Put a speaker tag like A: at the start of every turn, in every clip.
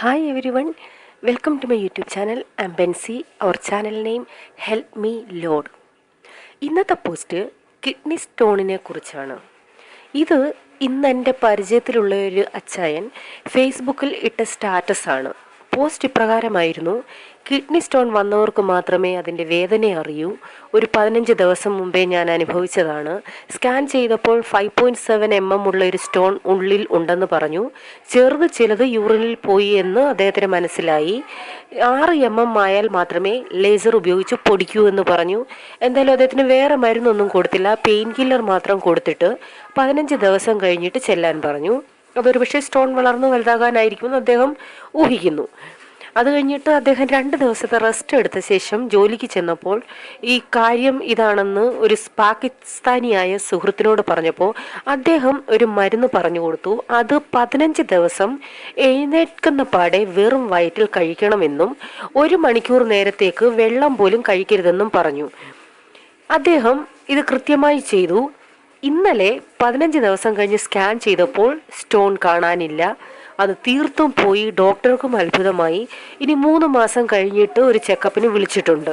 A: Hi everyone welcome to my YouTube channel am Benzy our channel name help me lord ഇന്നത്തെ post kidney സ്റ്റോണിനെ കുറിച്ചാണ്. ഇത് ഇന്ന് എന്റെ പരിചയത്തിലുള്ള ഒരു അച്ചായൻ ഫേസ്ബുക്കിൽ ഇട്ട സ്റ്റാറ്റസാണ് പോസ്റ്റ് ഇപ്രകാരമായിരുന്നു കിഡ്നി സ്റ്റോൺ വന്നവർക്ക് മാത്രമേ അതിന്റെ വേദന അറിയൂ. ഒരു പതിനഞ്ച് ദിവസം മുമ്പേ ഞാൻ അനുഭവിച്ചതാണ്. സ്കാൻ ചെയ്തപ്പോൾ five point seven M M ഉള്ള ഒരു സ്റ്റോൺ ഉള്ളിൽ ഉണ്ടെന്ന് പറഞ്ഞു. ചെറുത് ചിലത് യൂറിനിൽ പോയി എന്ന് അദ്ദേഹത്തിന് മനസ്സിലായി. ആറ് എം എം ആയാൽ മാത്രമേ ലേസർ ഉപയോഗിച്ച് പൊടിക്കൂ എന്ന് പറഞ്ഞു. എന്തായാലും അദ്ദേഹത്തിന് വേറെ മരുന്നൊന്നും കൊടുത്തില്ല. പെയിൻ കില്ലർ മാത്രം കൊടുത്തിട്ട് പതിനഞ്ച് ദിവസം കഴിഞ്ഞിട്ട് ചെല്ലാൻ പറഞ്ഞു. അതൊരു പക്ഷേ സ്റ്റോൺ വളർന്നു വലുതാകാനായിരിക്കുമെന്ന് അദ്ദേഹം ഊഹിക്കുന്നു. അത് കഴിഞ്ഞിട്ട് അദ്ദേഹം രണ്ട് ദിവസത്തെ റെസ്റ്റ് എടുത്ത ശേഷം ജോലിക്ക് ചെന്നപ്പോൾ ഈ കാര്യം ഇതാണെന്ന് ഒരു പാകിസ്ഥാനിയായ സുഹൃത്തിനോട് പറഞ്ഞപ്പോൾ അദ്ദേഹം ഒരു മരുന്ന് പറഞ്ഞു കൊടുത്തു. അത് പതിനഞ്ച് ദിവസം എഴുന്നേൽക്കുന്ന പാടെ വെറും വയറ്റിൽ കഴിക്കണമെന്നും ഒരു മണിക്കൂർ നേരത്തേക്ക് വെള്ളം പോലും കഴിക്കരുതെന്നും പറഞ്ഞു. അദ്ദേഹം ഇത് കൃത്യമായി ചെയ്തു. ഇന്നലെ പതിനഞ്ച് ദിവസം കഴിഞ്ഞ് സ്കാൻ ചെയ്തപ്പോൾ സ്റ്റോൺ കാണാനില്ല. അത് തീർത്തും പോയി. ഡോക്ടർക്കും അത്ഭുതമായി. ഇനി മൂന്ന് മാസം കഴിഞ്ഞിട്ട് ഒരു ചെക്കപ്പിന് വിളിച്ചിട്ടുണ്ട്.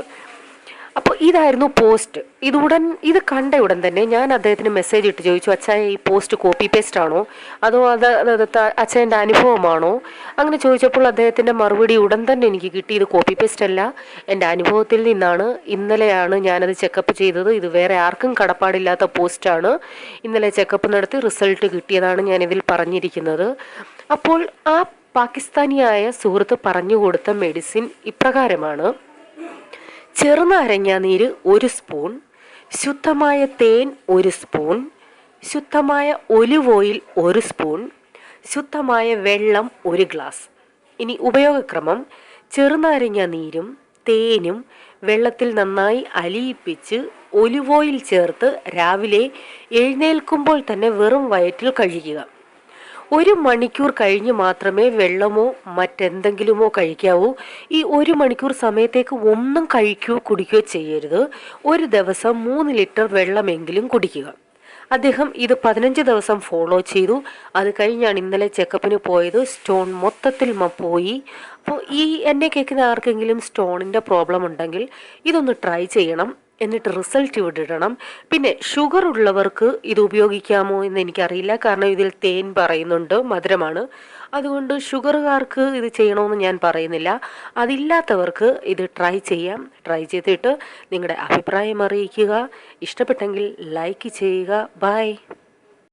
A: അപ്പോൾ ഇതായിരുന്നു പോസ്റ്റ്. ഇത് ഉടൻ ഇത് കണ്ട ഉടൻ തന്നെ ഞാൻ അദ്ദേഹത്തിന് മെസ്സേജ് ഇട്ട് ചോദിച്ചു അച്ഛൻ ഈ പോസ്റ്റ് കോപ്പി പേസ്റ്റ് ആണോ? അതോ അത് അച്ഛന്റെ അനുഭവമാണോ? അങ്ങനെ ചോദിച്ചപ്പോൾ അദ്ദേഹത്തിന്റെ മറുപടി ഉടൻ തന്നെ എനിക്ക് കിട്ടി. ഇത് കോപ്പി പേസ്റ്റ് അല്ല. എന്റെ അനുഭവത്തിൽ നിന്നാണ് ഇന്നലെയാണ് ഞാനത് ചെക്കപ്പ് ചെയ്തത്. ഇത് വേറെ ആർക്കും കടപ്പാടില്ലാത്ത പോസ്റ്റാണ് ഇന്നലെ ചെക്കപ്പ് നടത്തി റിസൾട്ട് കിട്ടിയതാണ് ഞാനിതിൽ പറഞ്ഞിരിക്കുന്നത്. അപ്പോൾ ആ പാകിസ്ഥാനിയായ സുഹൃത്ത് പറഞ്ഞു കൊടുത്ത മെഡിസിൻ ഇപ്രകാരമാണ്. ചെറുനാരങ്ങ നീര് ഒരു സ്പൂൺ ശുദ്ധമായ തേൻ ഒരു സ്പൂൺ ശുദ്ധമായ ഒലിവ് ഓയിൽ ഒരു സ്പൂൺ ശുദ്ധമായ വെള്ളം ഒരു ഗ്ലാസ്. ഇനി ഉപയോഗക്രമം ചെറുനാരങ്ങ നീരും തേനും വെള്ളത്തിൽ നന്നായി അലിയിപ്പിച്ച് ഒലിവ് ഓയിൽ ചേർത്ത് രാവിലെ എഴുന്നേൽക്കുമ്പോൾ തന്നെ വെറും വയറ്റിൽ കഴിക്കുക ഒരു മണിക്കൂർ കഴിഞ്ഞ് മാത്രമേ വെള്ളമോ മറ്റെന്തെങ്കിലുമോ കഴിക്കാവൂ. ഈ ഒരു മണിക്കൂർ സമയത്തേക്ക് ഒന്നും കഴിക്കുകയോ കുടിക്കുകയോ ചെയ്യരുത്. ഒരു ദിവസം മൂന്ന് ലിറ്റർ വെള്ളമെങ്കിലും കുടിക്കുക. അദ്ദേഹം ഇത് പതിനഞ്ച് ദിവസം ഫോളോ ചെയ്തു. അത് കഴിഞ്ഞാണ് ഇന്നലെ ചെക്കപ്പിന് പോയത്. സ്റ്റോൺ മൊത്തത്തിൽ പോയി. അപ്പോൾ ഈ എന്നെ കേൾക്കുന്ന ആർക്കെങ്കിലും സ്റ്റോണിന്റെ പ്രോബ്ലം ഉണ്ടെങ്കിൽ ഇതൊന്ന് ട്രൈ ചെയ്യണം. എന്നിട്ട് റിസൾട്ട് ഇവിടെ ഇടണം പിന്നെ ഷുഗർ ഉള്ളവർക്ക് ഇത് ഉപയോഗിക്കാമോ എന്ന് എനിക്കറിയില്ല. കാരണം ഇതിൽ തേൻ പറയുന്നുണ്ട് മധുരമാണ്. അതുകൊണ്ട് ഷുഗറുകാർക്ക് ഇത് ചെയ്യണമെന്ന് ഞാൻ പറയുന്നില്ല. അതില്ലാത്തവർക്ക് ഇത് ട്രൈ ചെയ്യാം. ട്രൈ ചെയ്തിട്ട് നിങ്ങളുടെ അഭിപ്രായം അറിയിക്കുക. ഇഷ്ടപ്പെട്ടെങ്കിൽ ലൈക്ക് ചെയ്യുക. ബൈ